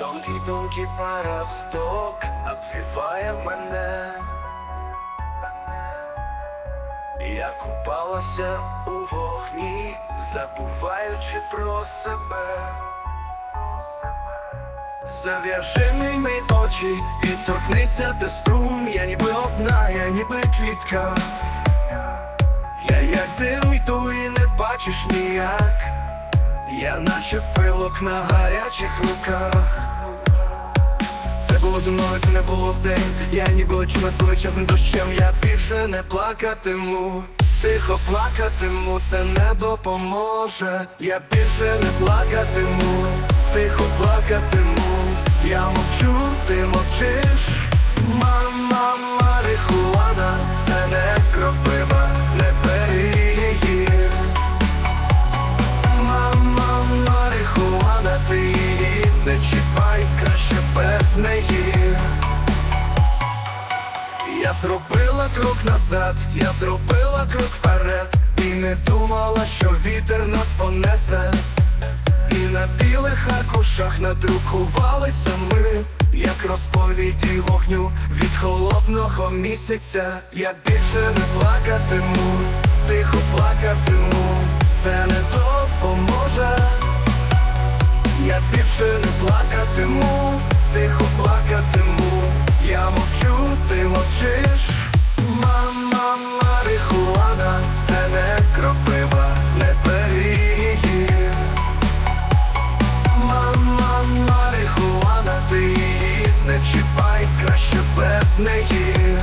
Тонкий, тонкий паросток обвіває мене. Я купалася у вогні, забуваючи про себе. Зав'яжи мої очі і торкнися до струн, я ніби одна, я ніби квітка. Я як дим йду і не бачиш ніяк. Я наче пилок на гарячих руках. Це було зі мною, це не було вдень. Я ніби лечу над величезним дощем, я більше не плакатиму. Тихо плакатиму, це не допоможе. Я більше не плакатиму, неї. Я зробила крок назад, я зробила крок вперед, і не думала, що вітер нас понесе. І на білих аркушах надрукувалися ми, як розповіді вогню від холодного місяця. Я більше не плакатиму, тихо плакатиму, це не допоможе. Я більше не плакатиму, тихо плакатиму, я мовчу, ти мовчиш. Мама, марихуана, це не кропива, не бери. Мама, марихуана, ти її не чіпай, краще без неї.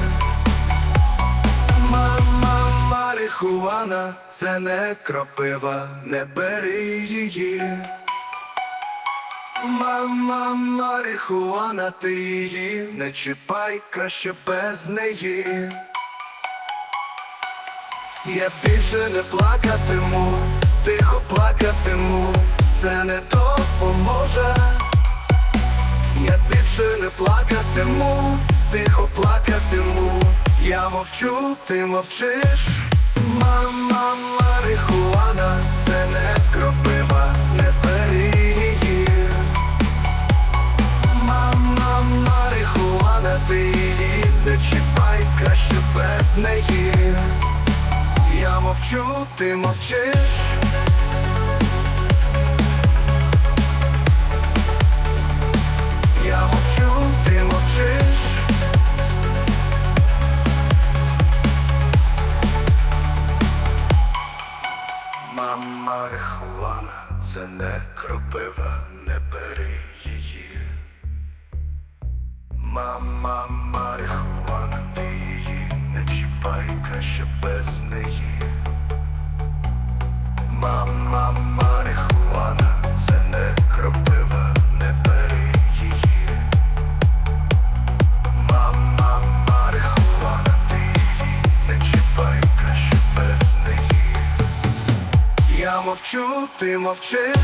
Мама, марихуана, це не кропива, не бери її. Мама, марихуана, ти її не чіпай, краще без неї. Я більше не плакатиму, тихо плакатиму, це не допоможе. Я більше не плакатиму, тихо плакатиму, я мовчу, ти мовчиш. Мама, неї. Я мовчу, ти мовчиш. Я мовчу, ти мовчиш. Мама марихуана, це не кропива, не бери її. Мама марихуана, краще без неї. Мама марихуана, це не кропива, не бери її. Мама марихуана, ти її не чіпай, краще без неї. Я мовчу, ти мовчиш.